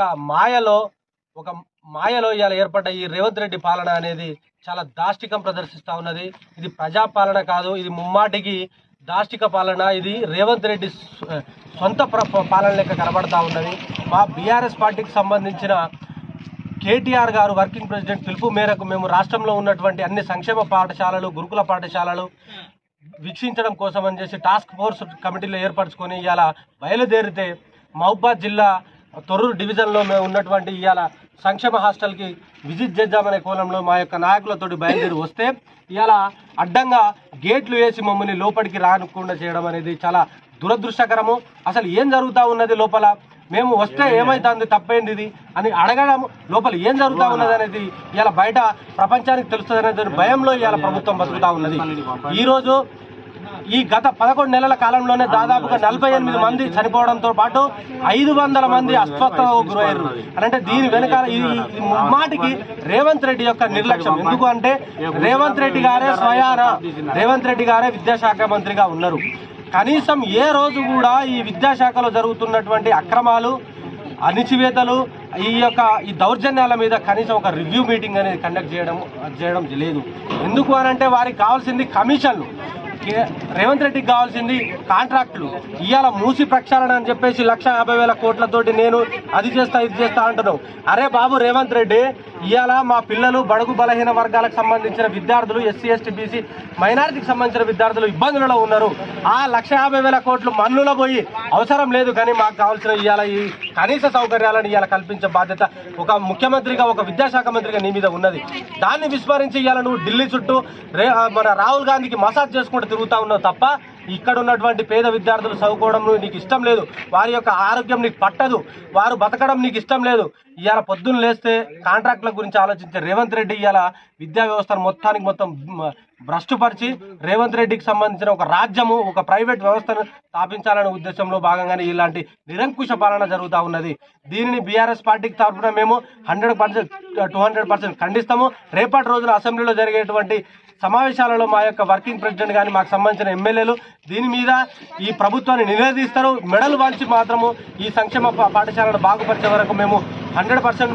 ఒక మాయలో ఒక మాయలో ఇవాళ ఏర్పడ్డ ఈ రేవంత్ రెడ్డి పాలన అనేది చాలా దాష్టికం ప్రదర్శిస్తూ ఉన్నది. ఇది ప్రజా పాలన కాదు ఇది ముమ్మాటికి దాష్టిక పాలన. ఇది రేవంత్ రెడ్డి సొంత ప్ర- పాలన లెక్క కనబడతా ఉన్నది. మా బీఆర్ఎస్ పార్టీకి సంబంధించిన కేటీఆర్ గారు వర్కింగ్ ప్రెసిడెంట్ పిలుపు మేరకు మేము రాష్ట్రంలో ఉన్నటువంటి అన్ని సంక్షేమ పాఠశాలలు గురుకుల పాఠశాలలు వీక్షించడం కోసం అని చేసి టాస్క్ ఫోర్స్ కమిటీలో ఏర్పరచుకొని ఇలా బయలుదేరితే మహబాద్ జిల్లా తొర్రూరు డివిజన్లో మేము ఉన్నటువంటి ఇవాళ సంక్షేమ హాస్టల్కి విజిట్ చేద్దామనే కోణంలో మా యొక్క నాయకులతోటి బయలుదేరి వస్తే ఇవాళ అడ్డంగా గేట్లు వేసి మమ్మల్ని లోపలికి రానుకుండా చేయడం అనేది చాలా దురదృష్టకరము. అసలు ఏం జరుగుతూ ఉన్నది లోపల? మేము వస్తే ఏమైతుంది? తప్పైంది ఇది? అని అడగడం లోపల ఏం జరుగుతూ ఉన్నది అనేది ఇలా బయట ప్రపంచానికి తెలుస్తుంది అనేది భయంలో ఇవాళ ప్రభుత్వం బతుకుతా ఉన్నది. ఈరోజు ఈ గత పదకొండు నెలల కాలంలోనే దాదాపుగా నలభై ఎనిమిది మంది చనిపోవడంతో పాటు ఐదు వందల మంది అస్వస్థతకు గురయ్యారు. అని అంటే దీని వెనకాల ఈ మాటికి రేవంత్ రెడ్డి యొక్క నిర్లక్ష్యం. ఎందుకు అంటే రేవంత్ రెడ్డి గారే స్వయాన రేవంత్ రెడ్డి గారే విద్యాశాఖ మంత్రిగా ఉన్నారు. కనీసం ఏ రోజు కూడా ఈ విద్యాశాఖలో జరుగుతున్నటువంటి అక్రమాలు అణిచివేతలు ఈ యొక్క ఈ దౌర్జన్యాల మీద కనీసం ఒక రివ్యూ మీటింగ్ అనేది కండక్ట్ చేయడం చేయడం లేదు. ఎందుకు అని అంటే వారికి కావాల్సింది కమిషన్లు. రేవంత్ రెడ్డికి కావాల్సింది కాంట్రాక్టులు. ఇవాళ మూసి ప్రక్షాళన అని చెప్పేసి లక్ష యాభై వేల కోట్లతోటి నేను అది చేస్తా ఇది చేస్తా అంటున్నావు. అరే బాబు రేవంత్ రెడ్డి ఇవాళ మా పిల్లలు బడుగు బలహీన వర్గాలకు సంబంధించిన విద్యార్థులు ఎస్సీ ఎస్టీ బీసీ మైనారిటీకి సంబంధించిన విద్యార్థులు ఇబ్బందులలో ఉన్నారు. ఆ లక్ష యాభై వేల కోట్లు మన్నులో పోయి అవసరం లేదు కానీ మాకు కావాల్సిన ఇవాళ ఈ కనీస సౌకర్యాలను ఇవాళ కల్పించే బాధ్యత ఒక ముఖ్యమంత్రిగా ఒక విద్యాశాఖ మంత్రిగా నీ మీద ఉన్నది. దాన్ని విస్మరించి ఇవాళ నువ్వు ఢిల్లీ చుట్టూ రే మన రాహుల్ గాంధీకి మసాజ్ చేసుకుంటూ తిరుగుతా ఉన్నావు తప్ప ఇక్కడ ఉన్నటువంటి పేద విద్యార్థులు చదువుకోవడం నీకు ఇష్టం లేదు. వారి యొక్క ఆరోగ్యం నీకు పట్టదు. వారు బతకడం నీకు ఇష్టం లేదు. ఇవాళ పొద్దున్న లేస్తే కాంట్రాక్టుల గురించి ఆలోచించే రేవంత్ రెడ్డి ఇవాళ విద్యా వ్యవస్థను మొత్తానికి మొత్తం భ్రష్టుపరిచి రేవంత్ రెడ్డికి సంబంధించిన ఒక రాజ్యము ఒక ప్రైవేట్ వ్యవస్థను స్థాపించాలనే ఉద్దేశంలో భాగంగానే ఇలాంటి నిరంకుశ పాలన జరుగుతూ ఉన్నది. దీనిని బీఆర్ఎస్ పార్టీకి తరఫున మేము hundred percent two hundred percent ఖండిస్తాము. రేపటి రోజున అసెంబ్లీలో జరిగేటువంటి సమావేశాలలో మా యొక్క వర్కింగ్ ప్రెసిడెంట్ కానీ మాకు సంబంధించిన ఎమ్మెల్యేలు దీని మీద ఈ ప్రభుత్వాన్ని నిలదీస్తారు మెడలు వంచి మాత్రము ఈ సంక్షేమ పాఠశాలను బాగుపరిచే వరకు మేము హండ్రెడ్ పర్సెంట్